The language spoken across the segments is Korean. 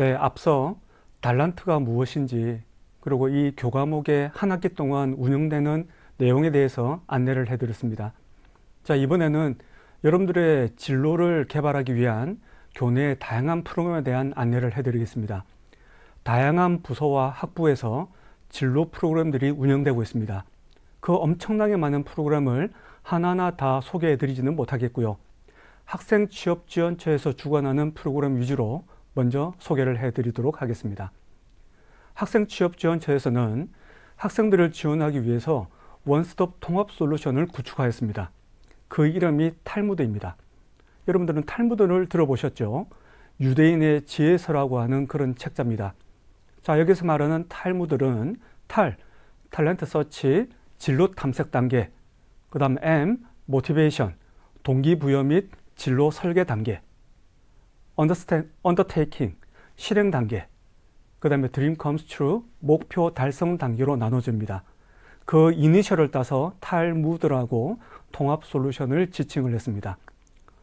네, 앞서 달란트가 무엇인지 그리고 이 교과목의 한 학기 동안 운영되는 내용에 대해서 안내를 해드렸습니다. 자, 이번에는 여러분들의 진로를 개발하기 위한 교내의 다양한 프로그램에 대한 안내를 해드리겠습니다. 다양한 부서와 학부에서 진로 프로그램들이 운영되고 있습니다. 그 엄청나게 많은 프로그램을 하나하나 다 소개해드리지는 못하겠고요. 학생 취업 지원처에서 주관하는 프로그램 위주로 먼저 소개를 해드리도록 하겠습니다. 학생 취업 지원처에서는 학생들을 지원하기 위해서 원스톱 통합 솔루션을 구축하였습니다. 그 이름이 탈무드입니다. 여러분들은 탈무드를 들어보셨죠? 유대인의 지혜서라고 하는 그런 책자입니다. 자, 여기서 말하는 탈무들은 탈, 탤런트 서치, 진로 탐색 단계, 그 다음 M, 모티베이션, 동기부여 및 진로 설계 단계, undertaking, 실행 단계, 그 다음에 dream comes true, 목표 달성 단계로 나눠집니다. 그 이니셜을 따서 탈무드라고 통합 솔루션을 지칭을 했습니다.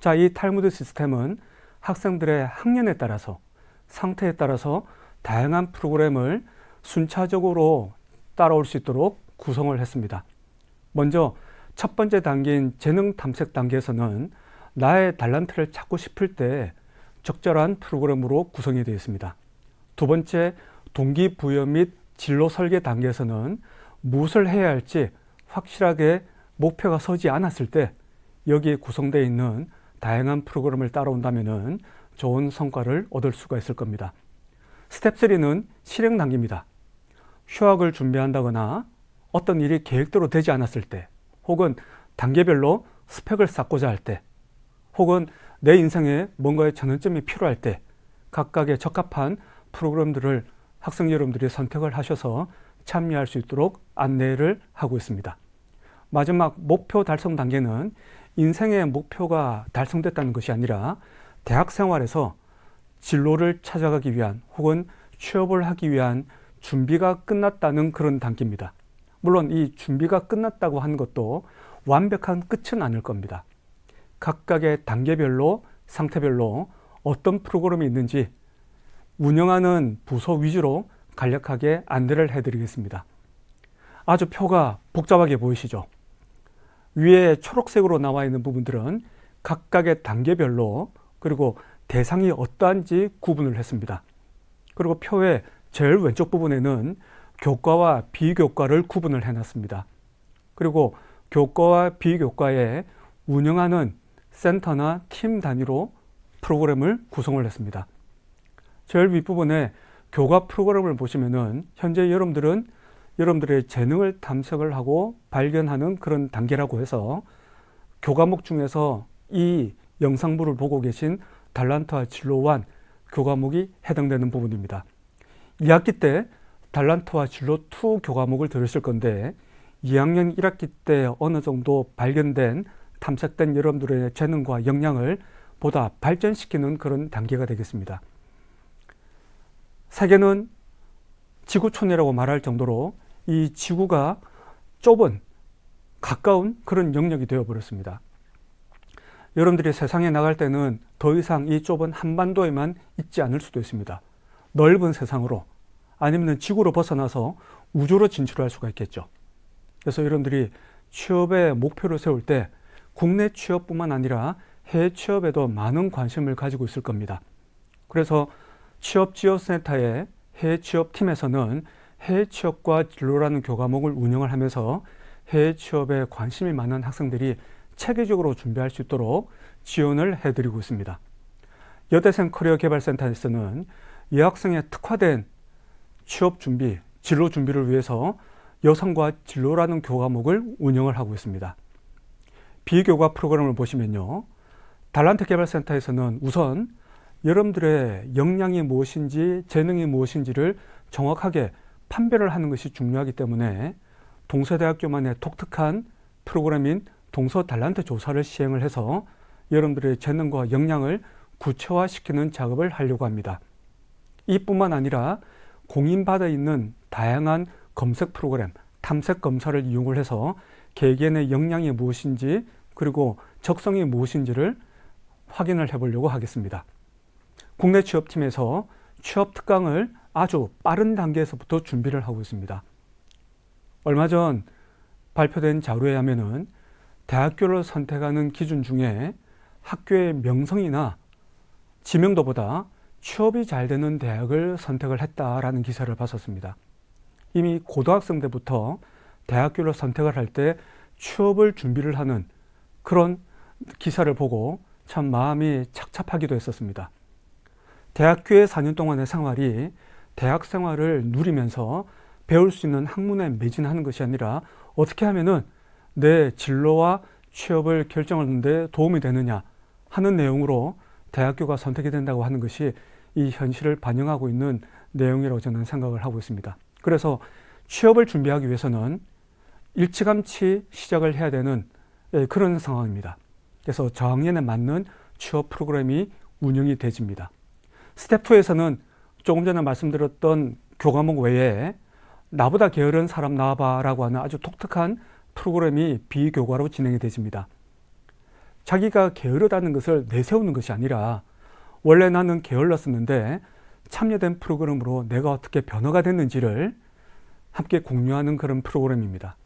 자, 이 탈무드 시스템은 학생들의 학년에 따라서 상태에 따라서 다양한 프로그램을 순차적으로 따라올 수 있도록 구성을 했습니다. 먼저 첫 번째 단계인 재능 탐색 단계에서는 나의 달란트를 찾고 싶을 때 적절한 프로그램으로 구성이 되어 있습니다. 두 번째 동기부여 및 진로 설계 단계에서는 무엇을 해야 할지 확실하게 목표가 서지 않았을 때 여기에 구성되어 있는 다양한 프로그램을 따라온다면 좋은 성과를 얻을 수가 있을 겁니다. 스텝 3는 실행 단계입니다. 휴학을 준비한다거나 어떤 일이 계획대로 되지 않았을 때 혹은 단계별로 스펙을 쌓고자 할 때 혹은 내 인생에 뭔가의 전환점이 필요할 때 각각의 적합한 프로그램들을 학생 여러분들이 선택을 하셔서 참여할 수 있도록 안내를 하고 있습니다. 마지막 목표 달성 단계는 인생의 목표가 달성됐다는 것이 아니라 대학 생활에서 진로를 찾아가기 위한 혹은 취업을 하기 위한 준비가 끝났다는 그런 단계입니다. 물론 이 준비가 끝났다고 하는 것도 완벽한 끝은 아닐 겁니다. 각각의 단계별로 상태별로 어떤 프로그램이 있는지 운영하는 부서 위주로 간략하게 안내를 해드리겠습니다. 아주 표가 복잡하게 보이시죠? 위에 초록색으로 나와 있는 부분들은 각각의 단계별로 그리고 대상이 어떠한지 구분을 했습니다. 그리고 표의 제일 왼쪽 부분에는 교과와 비교과를 구분을 해놨습니다. 그리고 교과와 비교과에 운영하는 센터나 팀 단위로 프로그램을 구성을 했습니다. 제일 윗부분에 교과 프로그램을 보시면은 현재 여러분들은 여러분들의 재능을 탐색을 하고 발견하는 그런 단계라고 해서 교과목 중에서 이 영상부를 보고 계신 달란트와 진로완 교과목이 해당되는 부분입니다. 2학기 때 달란트와 진로 2 교과목을 들으실 건데 2학년 1학기 때 어느 정도 발견된 탐색된 여러분들의 재능과 역량을 보다 발전시키는 그런 단계가 되겠습니다. 세계는 지구촌이라고 말할 정도로 이 지구가 좁은 가까운 그런 영역이 되어 버렸습니다. 여러분들이 세상에 나갈 때는 더 이상 이 좁은 한반도에만 있지 않을 수도 있습니다. 넓은 세상으로 아니면 지구로 벗어나서 우주로 진출할 수가 있겠죠. 그래서 여러분들이 취업의 목표를 세울 때 국내 취업뿐만 아니라 해외 취업에도 많은 관심을 가지고 있을 겁니다. 그래서 취업 지원센터의 해외 취업팀에서는 해외 취업과 진로라는 교과목을 운영을 하면서 해외 취업에 관심이 많은 학생들이 체계적으로 준비할 수 있도록 지원을 해드리고 있습니다. 여대생 커리어 개발센터에서는 여학생의 특화된 취업 준비, 진로 준비를 위해서 여성과 진로라는 교과목을 운영을 하고 있습니다. 비교과 프로그램을 보시면요. 달란트 개발센터에서는 우선 여러분들의 역량이 무엇인지 재능이 무엇인지를 정확하게 판별을 하는 것이 중요하기 때문에 동서대학교만의 독특한 프로그램인 동서 달란트 조사를 시행을 해서 여러분들의 재능과 역량을 구체화시키는 작업을 하려고 합니다. 이뿐만 아니라 공인받아 있는 다양한 검색 프로그램, 탐색 검사를 이용을 해서 개개인의 역량이 무엇인지 그리고 적성이 무엇인지를 확인을 해보려고 하겠습니다. 국내 취업팀에서 취업 특강을 아주 빠른 단계에서부터 준비를 하고 있습니다. 얼마 전 발표된 자료에 하면은 대학교를 선택하는 기준 중에 학교의 명성이나 지명도보다 취업이 잘 되는 대학을 선택을 했다라는 기사를 봤었습니다. 이미 고등학생 때부터 대학교를 선택을 할 때 취업을 준비를 하는 그런 기사를 보고 참 마음이 착잡하기도 했었습니다. 대학교의 4년 동안의 생활이 대학 생활을 누리면서 배울 수 있는 학문에 매진하는 것이 아니라 어떻게 하면은 내 진로와 취업을 결정하는데 도움이 되느냐 하는 내용으로 대학교가 선택이 된다고 하는 것이 이 현실을 반영하고 있는 내용이라고 저는 생각을 하고 있습니다. 그래서 취업을 준비하기 위해서는 일찌감치 시작을 해야 되는 예, 그런 상황입니다. 그래서 저학년에 맞는 취업 프로그램이 운영이 되집니다. 스텝 2에서는 조금 전에 말씀드렸던 교과목 외에 나보다 게으른 사람 나와봐라고 하는 아주 독특한 프로그램이 비교과로 진행이 되집니다. 자기가 게으르다는 것을 내세우는 것이 아니라 원래 나는 게을렀었는데 참여된 프로그램으로 내가 어떻게 변화가 됐는지를 함께 공유하는 그런 프로그램입니다.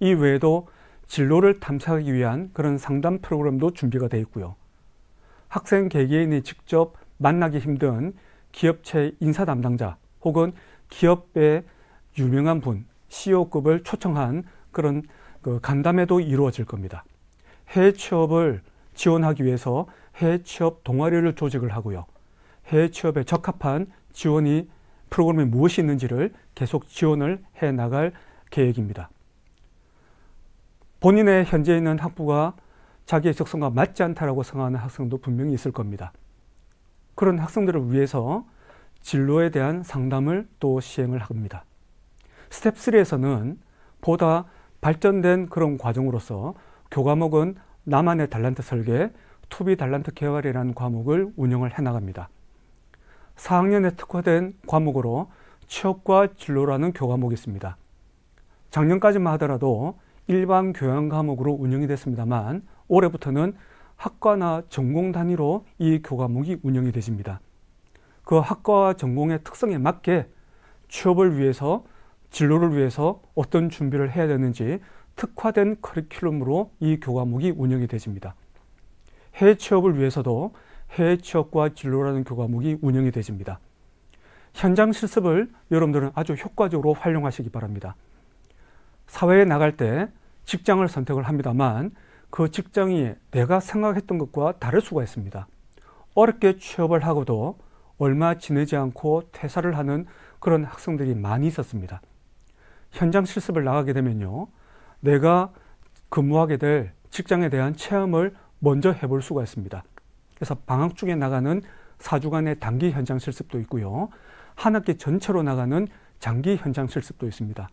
이 외에도 진로를 탐색하기 위한 그런 상담 프로그램도 준비가 되어 있고요. 학생 개개인이 직접 만나기 힘든 기업체 인사 담당자 혹은 기업의 유명한 분, CEO급을 초청한 그런 그 간담회도 이루어질 겁니다. 해외 취업을 지원하기 위해서 해외 취업 동아리를 조직을 하고요. 해외 취업에 적합한 지원이 프로그램이 무엇이 있는지를 계속 지원을 해 나갈 계획입니다. 본인의 현재 있는 학부가 자기의 적성과 맞지 않다라고 생각하는 학생도 분명히 있을 겁니다. 그런 학생들을 위해서 진로에 대한 상담을 또 시행을 합니다. 스텝 3에서는 보다 발전된 그런 과정으로서 교과목은 나만의 달란트 설계, 투비 달란트 개발이라는 과목을 운영을 해 나갑니다. 4학년에 특화된 과목으로 취업과 진로라는 교과목이 있습니다. 작년까지만 하더라도 일반 교양 과목으로 운영이 됐습니다만 올해부터는 학과나 전공 단위로 이 교과목이 운영이 되집니다. 그 학과와 전공의 특성에 맞게 취업을 위해서 진로를 위해서 어떤 준비를 해야 되는지 특화된 커리큘럼으로 이 교과목이 운영이 되집니다. 해외 취업을 위해서도 해외 취업과 진로라는 교과목이 운영이 되집니다. 현장 실습을 여러분들은 아주 효과적으로 활용하시기 바랍니다. 사회에 나갈 때 직장을 선택을 합니다만 그 직장이 내가 생각했던 것과 다를 수가 있습니다. 어렵게 취업을 하고도 얼마 지내지 않고 퇴사를 하는 그런 학생들이 많이 있었습니다. 현장 실습을 나가게 되면요. 내가 근무하게 될 직장에 대한 체험을 먼저 해볼 수가 있습니다. 그래서 방학 중에 나가는 4주간의 단기 현장 실습도 있고요. 한 학기 전체로 나가는 장기 현장 실습도 있습니다.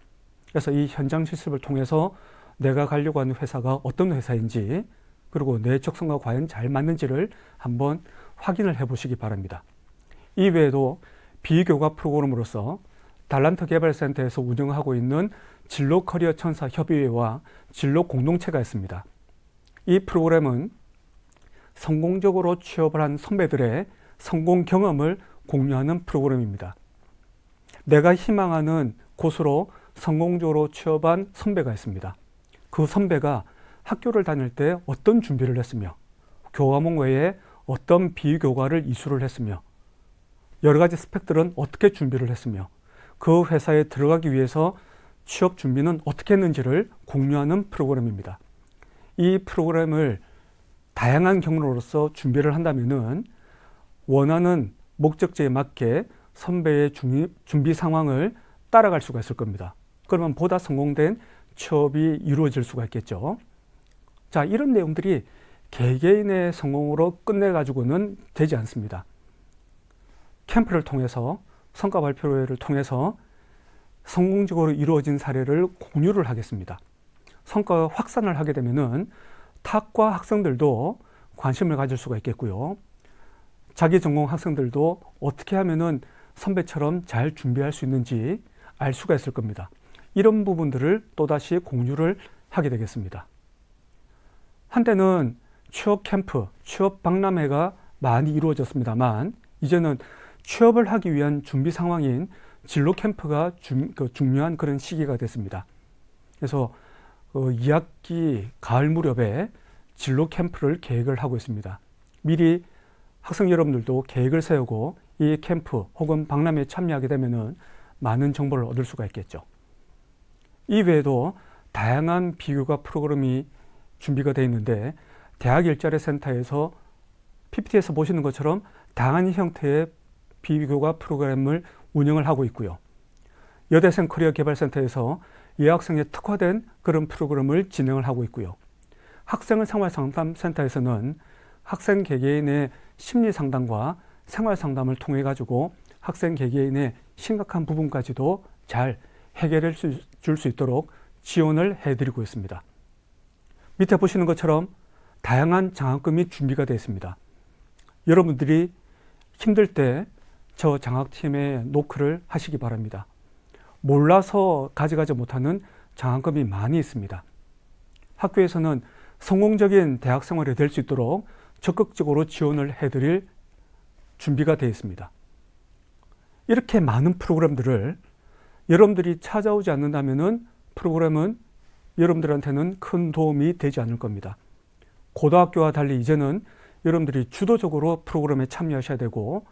그래서 이 현장 실습을 통해서 내가 가려고 하는 회사가 어떤 회사인지 그리고 내 적성과 과연 잘 맞는지를 한번 확인을 해 보시기 바랍니다. 이 외에도 비교과 프로그램으로서 달란트 개발센터에서 운영하고 있는 진로 커리어 천사 협의회와 진로 공동체가 있습니다. 이 프로그램은 성공적으로 취업을 한 선배들의 성공 경험을 공유하는 프로그램입니다. 내가 희망하는 곳으로 성공적으로 취업한 선배가 있습니다. 그 선배가 학교를 다닐 때 어떤 준비를 했으며 교과목 외에 어떤 비교과를 이수를 했으며 여러 가지 스펙들은 어떻게 준비를 했으며 그 회사에 들어가기 위해서 취업 준비는 어떻게 했는지를 공유하는 프로그램입니다. 이 프로그램을 다양한 경로로서 준비를 한다면은 원하는 목적지에 맞게 선배의 준비 상황을 따라갈 수가 있을 겁니다. 그러면 보다 성공된 취업이 이루어질 수가 있겠죠. 자, 이런 내용들이 개개인의 성공으로 끝내가지고는 되지 않습니다. 캠프를 통해서 성과 발표회를 통해서 성공적으로 이루어진 사례를 공유를 하겠습니다. 성과 확산을 하게 되면은 탁과 학생들도 관심을 가질 수가 있겠고요. 자기 전공 학생들도 어떻게 하면은 선배처럼 잘 준비할 수 있는지 알 수가 있을 겁니다. 이런 부분들을 또다시 공유를 하게 되겠습니다. 한때는 취업 캠프, 취업 박람회가 많이 이루어졌습니다만 이제는 취업을 하기 위한 준비 상황인 진로 캠프가 중, 그 중요한 그런 시기가 됐습니다. 그래서 어, 2학기 가을 무렵에 진로 캠프를 계획을 하고 있습니다. 미리 학생 여러분들도 계획을 세우고 이 캠프 혹은 박람회에 참여하게 되면은 많은 정보를 얻을 수가 있겠죠. 이 외에도 다양한 비교과 프로그램이 준비가 되어 있는데 대학 일자리 센터에서 PPT에서 보시는 것처럼 다양한 형태의 비교과 프로그램을 운영을 하고 있고요. 여대생 커리어 개발센터에서 여학생에 특화된 그런 프로그램을 진행을 하고 있고요. 학생의 생활 상담 센터에서는 학생 개개인의 심리 상담과 생활 상담을 통해 가지고 학생 개개인의 심각한 부분까지도 잘 해결해 줄 수 있도록 지원을 해드리고 있습니다. 밑에 보시는 것처럼 다양한 장학금이 준비가 되어 있습니다. 여러분들이 힘들 때 저 장학팀에 노크를 하시기 바랍니다. 몰라서 가져가지 못하는 장학금이 많이 있습니다. 학교에서는 성공적인 대학 생활이 될 수 있도록 적극적으로 지원을 해드릴 준비가 되어 있습니다. 이렇게 많은 프로그램들을 여러분들이 찾아오지 않는다면 프로그램은 여러분들한테는 큰 도움이 되지 않을 겁니다. 고등학교와 달리 이제는 여러분들이 주도적으로 프로그램에 참여하셔야 되고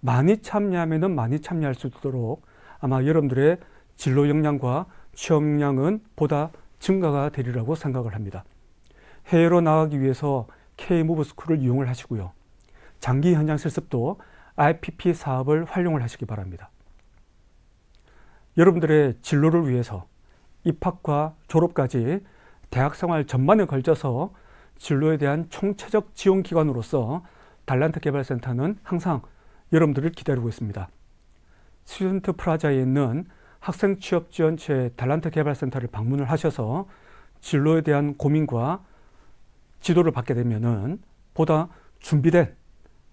많이 참여하면 많이 참여할 수 있도록 아마 여러분들의 진로 역량과 취업 역량은 보다 증가가 되리라고 생각을 합니다. 해외로 나가기 위해서 K-무브 스쿨을 이용을 하시고요. 장기 현장 실습도 IPP 사업을 활용을 하시기 바랍니다. 여러분들의 진로를 위해서 입학과 졸업까지 대학 생활 전반에 걸쳐서 진로에 대한 총체적 지원 기관으로서 달란트 개발센터는 항상 여러분들을 기다리고 있습니다. 스튜던트 프라자에 있는 학생 취업 지원체 달란트 개발센터를 방문을 하셔서 진로에 대한 고민과 지도를 받게 되면은 보다 준비된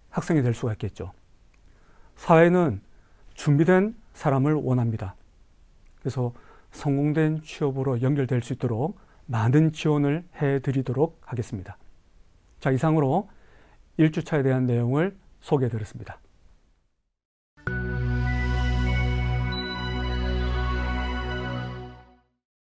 학생이 될 수가 있겠죠. 사회는 준비된 사람을 원합니다. 그래서 성공된 취업으로 연결될 수 있도록 많은 지원을 해 드리도록 하겠습니다. 자, 이상으로 1주차에 대한 내용을 소개해 드렸습니다.